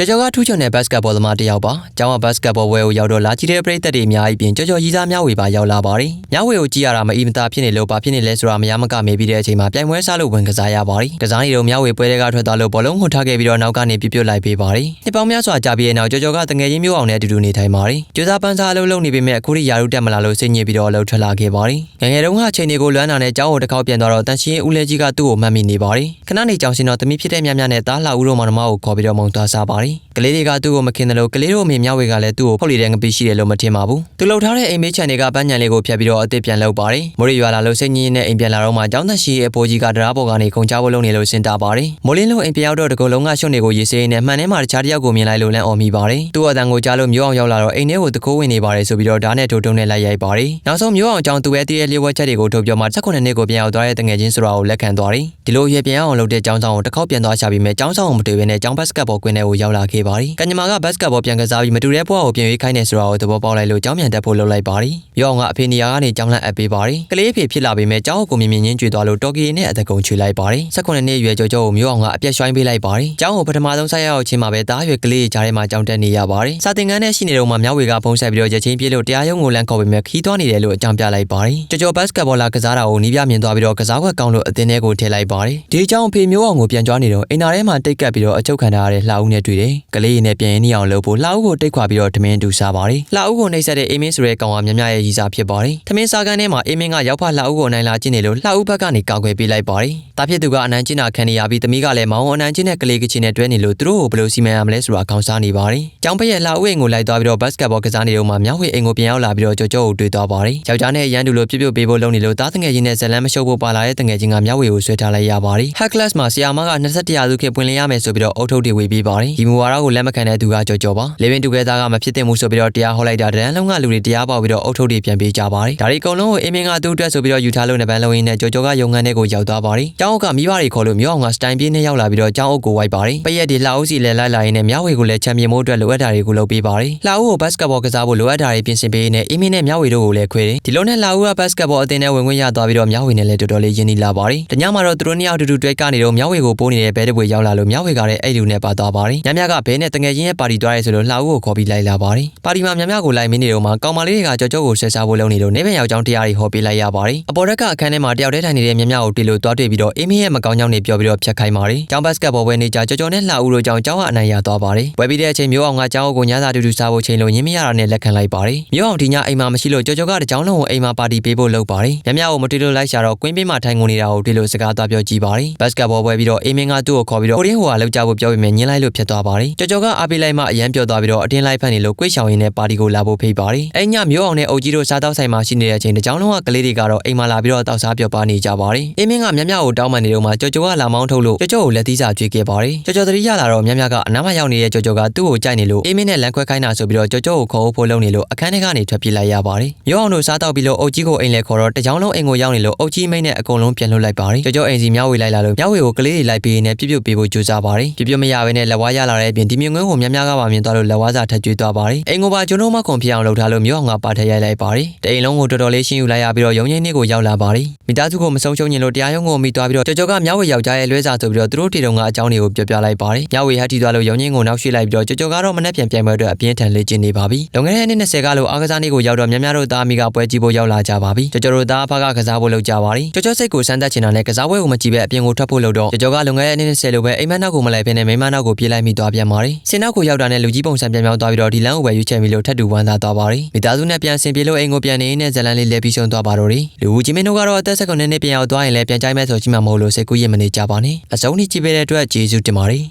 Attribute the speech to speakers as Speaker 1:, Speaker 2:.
Speaker 1: ကြော်ကြော်ကထူးချွန်တဲ့ဘတ်စကတ်ဘောသမားတစ်ယောက်ပါ။ကျောင်းကဘတ်စကတ်ဘောဝဲကိုရောက်တော့လာကြည့်တဲ့ပရိသတ်တွေအများကြီးပြင်ကြော်ကြော်ကြီးစားများဝေပါရောက်လာပါတယ်။များဝေကိုကြည့်ရတာမအီမသာဖြစ်နေလို့ဘာဖြစ်နေလဲဆိုတာမရမကမေးပြီးတဲ့အချိန်မှာပြိုင်ပွဲစားလို့ဝင်ကစားရပါတယ်။ကစားနေတော့များဝေပွဲတွေကထွက်သွားလို့ဘောလုံးကိုထားခဲ့ပြီးတော့နောက်ကနေပြစ်ပြစ်လိုက်ပေးပါတယ်။နှစ်ပေါင်းများစွာကြာပြီးတဲ့နောက်ကြော်ကြော်ကတငယ်ချင်းမျိုးအောင်နဲ့အတူတူနေထိုင်ပါတယ်။ကြိုးစားပန်းစားအလုပ်လုပ်နေပေမဲ့အခုထိယာရုတက်မလာလို့စိတ်ညစ်ပြီးတော့အလုပ်ထွက်လာခဲ့ပါတယ်။ငယ်ငယ်တုန်းကအချိန်တွေကိုလွမ်းတာနဲ့ကျောင်းကိုတစ်ခေါက်ပြန်သွားတော့တန်ရှင်းဦးလေးကြီးကသူ့ကိုမှတ်မိနေပါတယ်။ခဏနေကြောင်စင်တော့တမိဖြစ်တဲ့မြမြနဲ့တားလှဦးတို့မောင်နှမကိုခေါ်ပြီးတော့မုံသွားစားပါတယ်။ကလေးတွေကသူ့ကိုမခင်တယ်လို့ကလေးတို့အမေမြောက်ဝေကလည်းသူ့ကိုဖောက်လီတဲ့ငပိရှိတယ်လို့မထင်ပါဘူး။သူလှုပ်ထားတဲ့အိမ်မေးချန်တွေကပန်းညံလေးကိုဖျက်ပြီးတော့အစ်စ်ပြန်လုပ်ပါတယ်။မိုးရီရွာလာလို့စိတ်ညစ်ညစ်နဲ့အိမ်ပြန်လာတော့မှကျောင်းသက်ရှိရဲ့အဖိုးကြီးကဒရာပေါ်ကနေခုံချဖို့လုပ်နေလို့စင်တာပါတယ်။မိုးလင်းလို့အိမ်ပြန်ရောက်တော့တကူလုံးကရှုပ်နေကိုရေစေးနေမှန်ထဲမှာတခြားတစ်ယောက်ကိုမြင်လိုက်လို့လန့်အော်မိပါတယ်။သူ့အတန်ကိုကြားလို့မျိုးအောင်ရောက်လာတော့အိမ်ထဲကိုတကိုးဝင်နေပါတယ်ဆိုပြီးတော့ဓာတ်နဲ့ထိုးတုံးနဲ့လိုက်ရိုက်ပါတယ်။နောက်ဆုံးမျိုးအောင်ကြောင့်သူရဲ့တည်းရဲ့လျှို့ဝှက်ချက်တွေကိုထုတ်ပြောမှ18နှစ်ကိုပြန်ရောက်သွားတဲ့တငယ်ချင်းဆိုတာကိုလက်ခံသွားတယ်။ဒီလိုရွေပြန်အောင်လုပ်တဲ့ကျောင်းဆောင်ကိုတစ်ခေါက်ပြန်သွားချပြီးမဲ့ကျောင်းဆောင်ကိုမတွေ့ဘဲနဲ့ကျောင်းဘတ်စကတ်ဘောကွင်းထဲကိုရောက်လာခဲ့ပါတယ်။ကညမာကဘတ်စကတ်ဘောပြန်ကစားပြီးမတူတဲ့ဘွားကိုပြန်ရွေးခိုင်းနေဆိုတာကိုသဘောပေါက်လိုက်လို့ကျောင်းပြန်တက်ဖို့လုပ်လိုက်ပါတယ်။မျိုးအောင်ကအဖေနေရာကနေကျောင်းလန့်အပ်ပေးပါတယ်။ကလေးအဖေဖြစ်လာပြီးမဲ့ကျောင်းကိုမြင်မြင်ချင်းကြွေသွားလို့တော်ကီနဲ့အသက်ကုန်ချွေလိုက်ပါတယ်။18နှစ်ရွယ်ကျော်ကျော်ကိုမျိုးအောင်ကအပြက်ရွှိုင်းပေးလိုက်ပါတယ်။ကျောင်းကိုပထမဆုံးဆက်ရောက်ချင်းမှာပဲတားရွယ်ကလေးကြားထဲမှာကျောင်းတက်နေရပါတယ်။စာသင်ခန်းထဲရှိနေတော့မှမြောက်ဝေကဖုံးဆက်ပြီးတော့ရက်ချင်းပြေးလို့တရားရုံးကိုလမ်းခေါ်ပြီးမဲ့ခီးသွားနေတယ်လို့အကြောင်းပြလိုက်ပါတယ်။ကြော်ကြော်ဘတ်စကတ်ဘောလာကစားတာကိုနီးပြမြင်သွားပြီးတော့ကစားကွက်ကောင်းလို့အသင်းထဲကိုထည့်လိုက်ပါတယ်။ဒီအကြောင်းအဖေမျိုးအောင်ကိုပြန်ကြွားနေတော့အိမ်နာထဲမှာတိတ်ကပ်ပြီးတော့အချုပ်ခံထားရတဲ့လှအုပ်နဲ့တွေ့တယ်။ကလေးရည်နဲ့ပြန်ရင်းနေအောင်လုပ်ဖို့လှအုပ်ကိုတိတ်ခွာပြီးတော့ထမင်းတူစားပါတယ်။လှအုပ်ကိုနှိပ်စက်တဲ့အေးမင်းဆိုတဲ့ကောင်ကမြမြရဲ့ရီစာဖြစ်ပါတယ်။ထမင်းစားကန်းထဲမှာအေးမင်းကရောက်ဖလှအုပ်ကိုအနိုင်လာကျင့်နေလို့လှအုပ်ဘက်ကနေကောက်ွယ်ပေးလိုက်ပါတယ်။တာဖြစ်သူကအနိုင်ကျင့်တာခံနေရပြီးသမီးကလည်းမောင်အနိုင်ကျင့်တဲ့ကလေးကချင်းနဲ့တွဲနေလို့သူတို့ကိုဘယ်လိုစီမံရမလဲဆိုတာခေါင်းစားနေပါတယ်။ကျောင်းဖက်ရဲ့လှအုပ်အိမ်ကိုလိုက်သွားပြီးတော့ဘတ်စကတ်ဘောကစားနေတော့မှမြောက်ဝေအိမ်ကိုပြန်ရောက်လာပြီးတော့ကြော်ကြော်ကိုတွေ့သွားပါတယ်။ယောက်ျားနဲ့ရန်တူလိုပြပြပေးဖို့လုပ်နေလို့တားတငယ်ချင်းနဲ့ဇလန်းမရှုပ်ဖို့ပါလာတဲ့တငယ်ချင်းကမြောက်ဝေကိုဆွဲထားလိုက်ရပါတယ်။ Hack Class မှာဆီယာမက21ရာစုခေတ်ပွင့်လင်းရမယ်ဆိုပြီးတော့အုတ်ထုတ်တွေဝေပေးပါတယ်။ဒီမူဝါဒကိုလက်မခံတဲ့သူကကြော်ကြော်ပါ။ Living Together ကမဖြစ်သင့်ဘူးဆိုပြီးတော့တရားဟောလိုက်တာတန်းလုံးကလူတွေတရားပေါက်ပြီးတော့အုတ်ထုတ်တွေပြန်ပေးကြပါတယ်။ဒါတွေအကုန်လုံးကိုအင်းမင်းကသူ့အတွက်ဆိုပြီးတော့ယူထားလို့နေပန်းလုံးရင်းနဲ့ကြော်ကြော်ကရုံငန်းထဲကိုရောက်သွားပါတယ်။ကျောင်းအုပ်ကမိဘတွေခေါ်လို့မြို့အောင်ကစတိုင်ပြင်းနဲ့ရောက်လာပြီးတော့ကျောင်းအုပ်ကိုဝိုက်ပါတယ်။ပရက်ဒီလှအုပ်စီလဲလိုက်လာရင်းနဲ့မြောက်ဝေကိုလည်းချန်ပီယံမိုးအတွက်လိုအပ်တာတွေကိုလုပ်ပေးပါတယ်။လှအုပ်ကိုဘတ်စကတ်ဘောကစားဖို့လိုအပ်တာတွေပြင်ဆင်ပေးနေအင်းမင်းနဲ့မြောက်ဝေတို့ကိုလည်းခွဲတယ်။ဒီလိုနဲ့လှအုပ်ကဘတ်စကတ်ဘောအသင်းထဲဝင်ခွင့်ရသွားပြီးတော့မြောက်ဝေနဲ့လည်းတော်တော်လေးရင်းနှီးလာပါတယ်။တညမှာတော့သူတို့နှစ်ယောက်အတူတူတွဲကနေတော့မြောက်ဝေကိုပိုးနေတဲ့ဘဲတပွေရောက်လာလို့မြောက်ဝေကလည်းအဲ့လူနဲ့ပါသွားပါတယ်။ညမြကဘဲနဲ့တငယ်ချင်းရဲ့ပါတီသွားရဲဆိုလို့လှအုပ်ကိုခေါ်ပြီးလိုက်လာပါတယ်။ပါတီမှာညမြကိုလိုက်မင်းနေတော့မှကောင်မလေးတွေကကြော်ကြော်ကိုဆွဲစားဖို့လုပ်နေလို့နေဘက်ယောက်ျောင်းတရားတွေဟောပေးလိုက်ရပါတယ်။အပေါ်ရက်ကအခန်းထဲမှာတယောက်တည်းထိုင်နေတဲ့ညမြကိုတွေ့လို့တွားတွေ့ပြီးတော့အေးမင်းရဲ့မကောင်းကြောင်းတွေပြောပြီးတော့ဖြတ်ခိုင်းပါတယ်။ကျောင်းဘတ်စကတ်ဘောပွဲနေကြကြော်ကြော်နဲ့လှအုပ်တို့ကြောင့်ကျောင်းကအနိုင်ရသွားပါတယ်။ဝယ်ပြီးတဲ့အချိန်မျိုးအောင်ကကျောင်းအုပ်ကိုညစာတူတူစားဖို့ချိန်လို့ညင်းမရတာနဲ့လက်ခံလိုက်ပါတယ်။မျိုးအောင်ဒီညအိမ်မှာမရှိလို့ကြော်ကြော်ကတကြောင်လုံးကိုအိမ်မှာပါတီပေးဖို့လုပ်ပါတယ်။ညမြကိုမတွေ့လို့လိုက်ရှာတော့ကွင်းပေးမှာထိုင်ကုန်နေတာကိုတွေ့လို့စကားသွားပြောကြည့်ပါတယ်။ဘတ်စကတ်ဘောပွဲပြီးတော့အေးမင်းကသူ့ကိုခေါ်ပြီးတော့ကိုရင်းဟိုကလောက်ကြဖို့ပြောပြီးမြင်ညင်းလိုက်လို့ဖြစ်သွားပါတယ်။ကြော်ကြော်ကအားပေးလိုက်မှအရန်ပြောသွားပြီးတော့အတင်းလိုက်ဖက်နေလို့ကွေ့ရှောင်ရင်းနဲ့ပါတီကိုလာဖို့ဖိတ်ပါတယ်။အဲ့ညမျိုးအောင်နဲ့အုပ်ကြီးတို့စားတောက်ဆိုင်မှာရှိနေတဲ့အချိန်တကြောင်လုံးကကလေးတွေကတော့အိမ်မှာလာပြီးတော့တောက်စားပြောပါနေကြပါတယ်။အေးမင်းကမြမြကိုတောင်းပန်နေတော့မှကြော်ကြော်ကလာမောင်းထုတ်လို့ကြော်ကြော်ကိုလက်သီးစာကျွေးခဲ့ပါတယ်။ကြော်ကြော်တတိရလာတော့မြမြကအနားမရောက်နေတဲ့ကြော်ကြော်ကသူ့ကိုကြိုက်နေလို့အေးမင်းနဲ့လမ်းခွဲခိုင်းတာဆိုပြီးတော့ကြော်ကြော်ကိုခေါ်ဖို့လုပ်နေလို့အခန်းထဲကနေထွက်ပြေးလိုက်ရပါတယ်။မျိုးအောင်တို့စားတောက်ပြီးလို့အုပ်ကြီးကိုအိမ်လဲခေါ်တော့တကြောင်လုံးအိမ်ကိုရောက်နေလို့အုပ်ကြီးမိတ်နဲ့အကုန်လုံးပြန်လွှတ်လိုက်ပါတယ်။ကြော်ကြော်အိမ်စီမြောက်ဝေလိုက်လာလို့မြောက်ဝေကိုကလေးတွေလိုက်ပေးနေပြပြပေးဖို့ကြိုးစားပါတယ်။ပြပြမရဘဲနဲ့လက်ဝါးရလာတဲ့အပြင်ဒီမြငွေကိုမြမြကပါမြင်သွားလို့လက်ဝါးစာထပ်ကျွေးသွားပါတယ်။အိမ်ကိုပါကျွန်တော်မခွန်ဖြစ်အောင်လုပ်ထားလို့မျိုးအောင်ကပါထက်ရိုက်လိုက်ပါတယ်။တအိမ်လုံးကိုတော်တော်လေးရှင်းယူလိုက်ရပြီးတော့ရုံရင်းနှင်းကိုရောက်လာပါတယ်။မိသားစုကိုမဆုံးရှုံးညင်လို့တရားရုံးကိုမိသွားပြီးတော့ကြော်ကြော်ကမြောက်ဝေယောက်ျားရဲ့လွဲစာဆိုပြီးတော့သူတို့တီတုံကအကြောင်းတွေကိုပြောပြလိုက်ပါတယ်။မြောက်ဝေဟတ်တီသွားလို့ရုံရင်းကိုနောက်ရွှေ့လိုက်ပြီးတော့ကြော်ကြော်ကတော့မနေ့ပြန်ပြန်ပွဲအတွက်အပြင်းထန်လေ့ကျင့်နေပါပြီ။လွန်ခဲ့တဲ့နှစ်20ကလို့အားကစားနေ့ကိုရောက်တော့များများတို့သားမိကပွဲကြည့်ဖို့ရောက်လာကြပါပြီ။ကြော်ကြော်တို့သားအဖကကစားဖို့လုပ်ကြပါပြီ။ကြော်ကြော်စိတ်ကိုစမ်းသပ်ချင်တာနဲ့ကစားပွဲကိုမကြည့်ပဲအပြင်ကိုထွက်ဖို့လုပ်တော့ကြော်ကြော်ကလွန်ခဲ့တဲ့နှစ်20လိုပဲအိမ်မက်နောက်ကိုမလိုက်ဖ ೇನೆ မိမနောက်ကိုပြေးလိုက်မိသွားပြန်ပါတယ်။စင်နောက်ကိုရောက်တာနဲ့လူကြီးပုံစံပြန်ပြောင်းသွားပြီးတော့ဒီလမ်းကိုပဲရွေးချယ်ပြီးလို့ထပ်တူဝမ်းသာသွားပါတယ်။မိသားစုနဲ့ပြန်ဆင်ပြေလို့အိမ်ကိုပြန်နေရင်းနဲ့ဇလန်လေးလဲပြီးရှုံသွားပါတော့တယ်။လူဦးကြီးမင်းတို့ကတော့အသက်16နှစ်နဲ့ပြန်ရောက်သွားရင်လည်းပြန်ကြိုက်မဲ့ဆိုကြည့်မှာမဟုတ်လို့စိတ်ကူးရင်မနေကြပါနဲ့။အစုံထိကြည့်ပေးတဲ့အတွက်ကျေးဇူးတင်ပါတယ်။